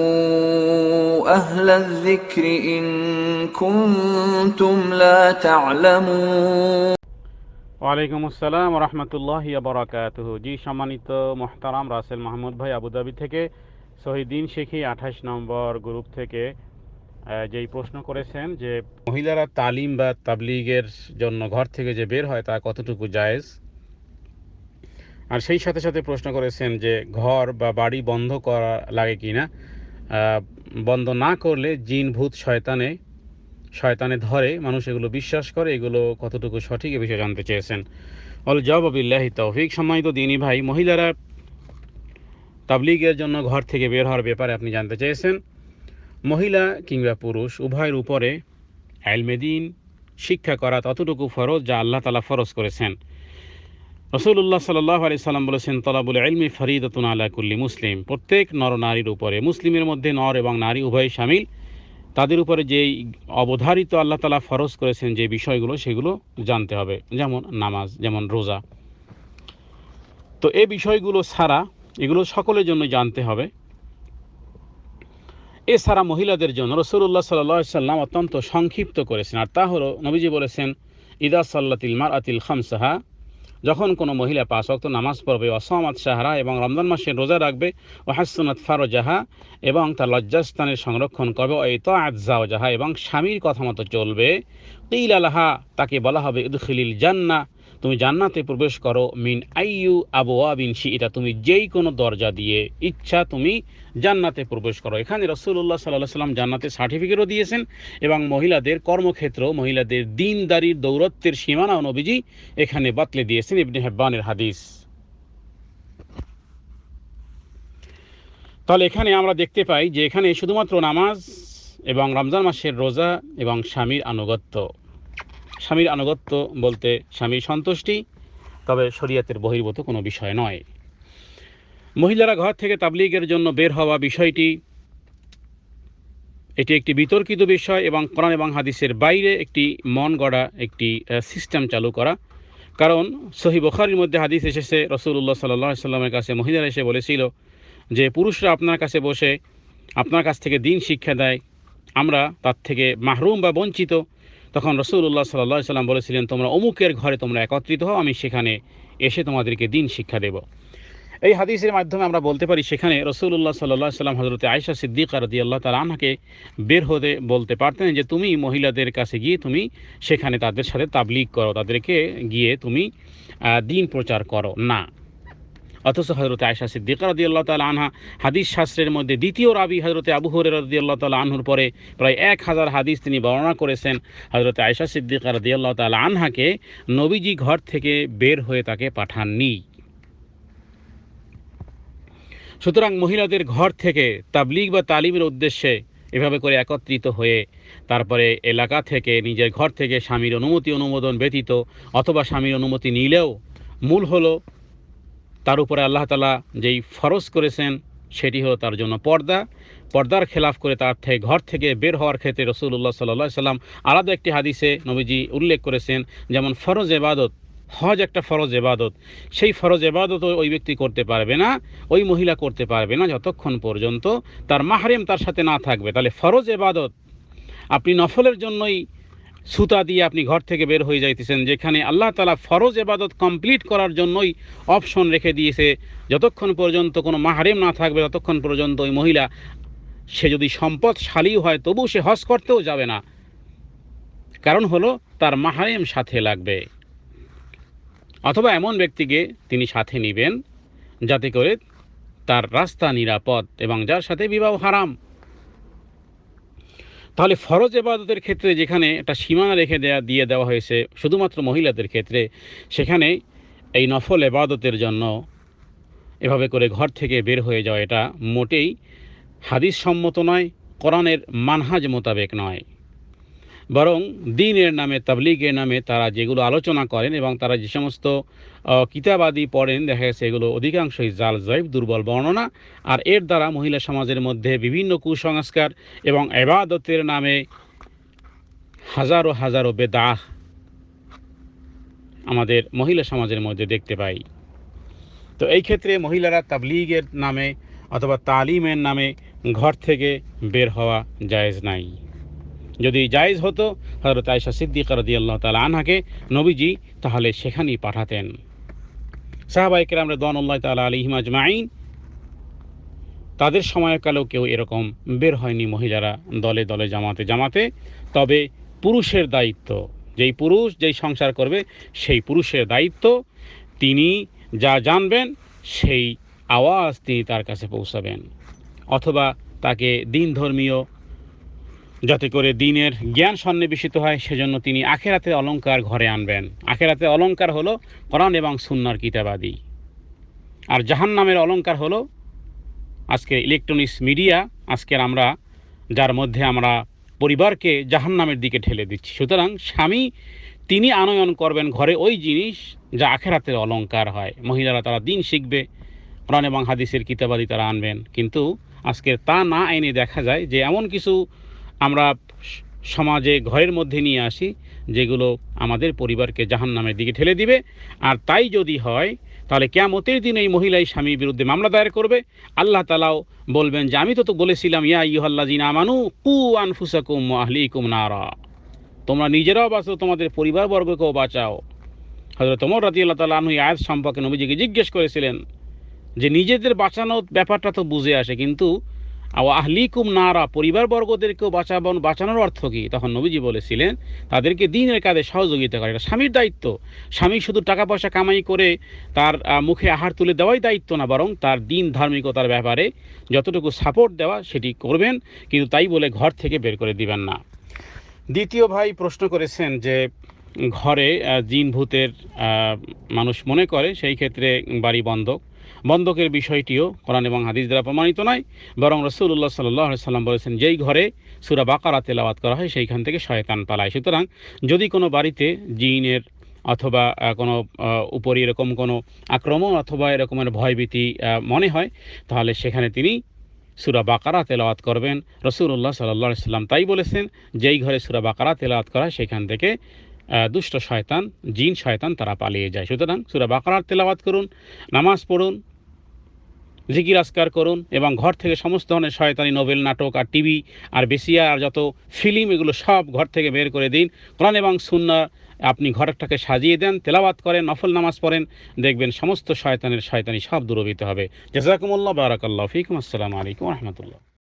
فاسألوا أهل الذكر إن كنتم لا تعلمون ওয়ালাইকুম আসসালাম রহমতুল্লাহ বরাকাতুহ জি সম্মানিত মোহতারাম রাসেল মাহমুদ ভাই আবুধাবি থেকে শহীদিন শেখি আঠাশ নম্বর গ্রুপ থেকে আহ, যেই প্রশ্ন করেছেন যে মহিলারা তালিম বা তাবলিগের জন্য ঘর থেকে যে বের হয় তা কতটুকু জায়েজ আর সেই সাথে সাথে প্রশ্ন করেছেন যে ঘর বা বাড়ি বন্ধ করা লাগে কি না? বন্ধ না করলে জিন, ভূত, শয়তানে শয়তানে ধরে, মানুষ এগুলো বিশ্বাস করে, এগুলো কতটুকু সঠিক এ বিষয়ে জানতে চেয়েছেন। অল জবাবিল্লাহি তৌফিক। সম্মানিত দিনী ভাই, মহিলারা তাবলিগের জন্য ঘর থেকে বের হওয়ার ব্যাপারে আপনি জানতে চেয়েছেন। মহিলা কিংবা পুরুষ, উভয়ের উপরে আলমেদিন শিক্ষা করা ততটুকু ফরজ যা আল্লাহ তালা ফরজ করেছেন। রসুল্লাহ সাল্লাহ আলি সাল্লাম বলেছেন, তলাবুল এলমি ফরিদতুন আলা কুল্লি মুসলিম। প্রত্যেক নর নারীর উপরে, মুসলিমের মধ্যে নর এবং নারী উভয় সামিল। তাদের উপরে যেই অবধারিত আল্লাহ তালা ফরজ করেছেন, যে বিষয়গুলো, সেগুলো জানতে হবে। যেমন নামাজ, যেমন রোজা। তো এই বিষয়গুলো ছাড়া এগুলো সকলের জন্য জানতে হবে। এছাড়া মহিলাদের জন্য রসুল্লাহ সাল্লাহ সাল্লাম অত্যন্ত সংক্ষিপ্ত করেছেন। আর তা হলো, নবীজি বলেছেন, ইদা সাল্লাতিল মার আতিল খামসাহা যখন কোনো মহিলা পাঁচ অক্ত নামাজ পড়বে, অসমাত সাহারা এবং রমজান মাসে রোজা রাখবে ও হাসনাত ফারোজাহা এবং তার লজ্জাস্থানের সংরক্ষণ করবে ও তো আজাও যাহা এবং স্বামীর কথা মতো চলবে। কিল আলাহা তাকে বলা হবে ইদখিলিল জান্না তুমি জান্নাতে প্রবেশ করো, মিন আইয়ু আবওয়া বিন এটা তুমি যেই কোনো দরজা দিয়ে ইচ্ছা তুমি জান্নাতে প্রবেশ করো। এখানে রসুল্লাহ সাল্লাহ সাল্লাম জান্নাতে সার্টিফিকেটও দিয়েছেন এবং মহিলাদের কর্মক্ষেত্র, মহিলাদের দিনদারির দৌরত্বের সীমানাও নবীজি এখানে বাতলে দিয়েছেন, ইবনে হেব্বানের হাদিস। তাহলে এখানে আমরা দেখতে পাই যে এখানে শুধুমাত্র নামাজ এবং রমজান মাসের রোজা এবং স্বামীর আনুগত্য। স্বামীর আনুগত্য বলতে স্বামীর সন্তুষ্টি, তবে শরীয়তের বহির্ভূত কোনো বিষয় নয়। মহিলারা ঘর থেকে তাবলিগের জন্য বের হওয়া বিষয়টি, এটি একটি বিতর্কিত বিষয় এবং কোরআন এবং হাদিসের বাইরে একটি মন গড়া একটি সিস্টেম চালু করা। কারণ সহি বখারির মধ্যে হাদিস এসেছে রসুল্লাহ সাল্লাহ সাল্লামের কাছে মহিলারা এসে বলেছিল যে, পুরুষরা আপনার কাছে বসে আপনার কাছ থেকে দিন শিক্ষা দেয়, আমরা তার থেকে মাহরুম বা বঞ্চিত তখন রসুল্লাহ সাল্লাহ সাল্লাম বলেছিলেন, তোমরা অমুকের ঘরে তোমরা একত্রিত হও, আমি সেখানে এসে তোমাদেরকে দিন শিক্ষা দেব। এই হাদিসের মাধ্যমে আমরা বলতে পারি, সেখানে রসুল্লাহ সাল্লাহ সাল্লাম হজরত আয়সা সিদ্দিক রদি আল্লাহ তালা আনহাকে বের হতে বলতে পারতেন যে, তুমি মহিলাদের কাছে গিয়ে তুমি সেখানে তাদের সাথে তাবলিগ করো, তাদেরকে গিয়ে তুমি দিন প্রচার করো। না অথচ হজরত আয়সা সিদ্দিক রদি আল্লাহ তালা আনহা হাদিস শাস্ত্রের মধ্যে দ্বিতীয় রাবি হজরত আবু হরে রদি আল্লাহ তালা আনহুর পরে প্রায় এক হাজার হাদিস তিনি বর্ণনা করেছেন। হজরত আয়সা সিদ্দিক রদি আল্লাহ তালা আনহাকে নবীজি ঘর থেকে বের হয়ে তাকে পাঠাননি। সুতরাং মহিলাদের ঘর থেকে তাবলিগ বা তালিমের উদ্দেশ্যে এভাবে করে একত্রিত হয়ে তারপরে এলাকা থেকে নিজের ঘর থেকে স্বামীর অনুমতি অনুমোদন ব্যতীত অথবা স্বামীর অনুমতি নিলেও মূল হলো তার উপরে আল্লাহ তালা যেই ফরজ করেছেন সেটি হলো তার জন্য পর্দা। পর্দার খেলাফ করে তার থেকে ঘর থেকে বের হওয়ার ক্ষেত্রে রসুল্লাহ সাল্লাহ সাল্লাম আলাদা একটি হাদিসে নবীজি উল্লেখ করেছেন, যেমন ফরজ এবাদত, হজ একটা ফরজ এবাদত। সেই ফরজ এবাদত ওই ব্যক্তি করতে পারবে না, ওই মহিলা করতে পারবে না যতক্ষণ পর্যন্ত তার মাহরেম তার সাথে না থাকবে। তাহলে ফরজ এবাদত আপনি নফলের জন্যই সুতা দিয়ে আপনি ঘর থেকে বের হয়ে যাইতেছেন, যেখানে আল্লাহ তালা ফরজ এবাদত কমপ্লিট করার জন্যই অপশন রেখে দিয়েছে। যতক্ষণ পর্যন্ত কোনো মাহারেম না থাকবে, ততক্ষণ পর্যন্ত ওই মহিলা, সে যদি সম্পদশালী হয়, তবু সে হজ করতেও যাবে না। কারণ হলো, তার মাহারেম সাথে লাগবে। অথবা এমন ব্যক্তিকে তিনি সাথে নেবেন, যাতে করে তার রাস্তা নিরাপদ এবং যার সাথে বিবাহ হারাম। তাহলে ফরজ এবাদতের ক্ষেত্রে যেখানে একটা সীমানা রেখে দেয়া, দিয়ে দেওয়া হয়েছে, শুধুমাত্র মহিলাদের ক্ষেত্রে, সেখানে এই নফল এবাদতের জন্য এভাবে করে ঘর থেকে বের হয়ে যাওয়া এটা মোটেই হাদিস সম্মত নয়, কোরআনের মানহাজ মোতাবেক নয়। বরং দিনের নামে, তাবলিগের নামে তারা যেগুলো আলোচনা করেন এবং তারা যে সমস্ত কিতাবাদি পড়েন, দেখা গেছে এগুলো অধিকাংশই জাল জৈব দুর্বল বর্ণনা। আর এর দ্বারা মহিলা সমাজের মধ্যে বিভিন্ন কুসংস্কার এবং এবাদতের নামে হাজারো হাজারো বেদাহ আমাদের মহিলা সমাজের মধ্যে দেখতে পাই। তো এই ক্ষেত্রে মহিলারা তাবলিগের নামে অথবা তালিমের নামে ঘর থেকে বের হওয়া জায়েজ নাই। যদি জায়েজ হতো হজরত আয়সা সিদ্দিকা রদি আল্লাহ তালা আনহাকে নবীজি তাহলে সেখানেই পাঠাতেন। সাহাবাইকের আমরা দনুল্লাহ তালা আলী হিমাজমাইন তাদের সময়কালেও কেউ এরকম বের হয়নি মহিলারা দলে দলে জামাতে জামাতে। তবে পুরুষের দায়িত্ব, যেই পুরুষ যেই সংসার করবে, সেই পুরুষের দায়িত্ব, তিনি যা জানবেন, সেই আওয়াজ তিনি তার কাছে পৌঁছাবেন। অথবা তাকে দিন ধর্মীয় যাতে করে দিনের জ্ঞান সন্নিবেশিত হয়, সেজন্য তিনি আখেরাতে অলংকার ঘরে আনবেন। আখেরাতে অলংকার হলো কোরআন এবং সুন্নার কিতাবাদি। আর জাহান নামের অলংকার হলো আজকে ইলেকট্রনিক্স মিডিয়া আজকের আমরা, যার মধ্যে আমরা পরিবারকে জাহান নামের দিকে ঠেলে দিচ্ছি। সুতরাং স্বামী, তিনি আনয়ন করবেন ঘরে ওই জিনিস যা আখেরাতের অলংকার হয়। মহিলারা তারা দিন শিখবে, কোরআন এবং হাদিসের কিতাবাদি তারা আনবেন। কিন্তু আজকের তা না এনে দেখা যায় যে এমন কিছু আমরা সমাজে ঘরের মধ্যে নিয়ে আসি, যেগুলো আমাদের পরিবারকে জাহান নামের দিকে ঠেলে দিবে। আর তাই যদি হয়, তাহলে কেমতের দিন এই মহিলাই স্বামীর বিরুদ্ধে মামলা দায়ের করবে। আল্লাহ তালাও বলবেন যে, আমি তো তো বলেছিলাম, ইয়া ইহল্লা জিনা আমানু কু আনফুসাকুম আহলিকুম নারা। তোমরা নিজেরাও বাঁচো, তোমাদের পরিবারবর্গকেও বাঁচাও। হজরত তোমর রাজি আল্লাহ তালা এই আয়াত সম্পর্কে নবীজিকে জিজ্ঞেস করেছিলেন যে, নিজেদের বাঁচানোর ব্যাপারটা তো বুঝে আসে, কিন্তু আও আহলিকুম নারা, পরিবারবর্গদেরকেও বাঁচাবন বাঁচানোর অর্থ কী? তখন নবীজি বলেছিলেন, তাদেরকে দিনের কাজে সহযোগিতা করে। এটা স্বামীর দায়িত্ব। স্বামী শুধু টাকা পয়সা কামাই করে তার মুখে আহার তুলে দেওয়াই দায়িত্ব না, বরং তার দিন ধার্মিকতার ব্যাপারে যতটুকু সাপোর্ট দেওয়া সেটি করবেন, কিন্তু তাই বলে ঘর থেকে বের করে দিবেন না। দ্বিতীয় ভাই প্রশ্ন করেছেন যে, ঘরে জিন ভূতের মানুষ মনে করে সেই ক্ষেত্রে বাড়ি বন্ধক। বন্ধকের বিষয়টিও কোরআন এবং হাদিস দ্বারা প্রমাণিত নয়, বরং রসুল্লাহ সাল্লাহ সাল্লাম বলেছেন, যেই ঘরে সুরা বাকারা তেলাওয়াত করা হয় সেইখান থেকে শয়তান পালায়। সুতরাং যদি কোনো বাড়িতে জিনের অথবা কোনো উপরে এরকম কোনো আক্রমণ অথবা এরকমের ভয়ভীতি মনে হয়, তাহলে সেখানে তিনি সুরা বাকারা তেলাওয়াত করবেন। রসুল্লাহ সাল্লাহ সাল্লাম তাই বলেছেন, যেই ঘরে সুরা বাকারা তেলাওয়াত করা হয় সেখান থেকে দুষ্ট শয়তান, জিন শয়তান তারা পালিয়ে যায়। সুতরাং সুরা বাকারার তেলাওয়াত করুন, নামাজ পড়ুন জিকির আসকার করুন এবং ঘর থেকে সমস্ত ধরনের শয়তানি, নোবেল, নাটক আর টিভি আর বেশিয়া আর যত ফিল্ম, এগুলো সব ঘর থেকে বের করে দিন। কোরআন এবং সুন্না আপনি ঘরটাকে সাজিয়ে দেন তেলাবাত করেন, নফল নামাজ পড়েন, দেখবেন সমস্ত শয়তানের শয়তানি সব দূরবিত হবে। জাজাকুমুল্লাহ, বারাকাল্লাহ ফিকুম, আসসালামু আলাইকুম রহমতুল্লাহ।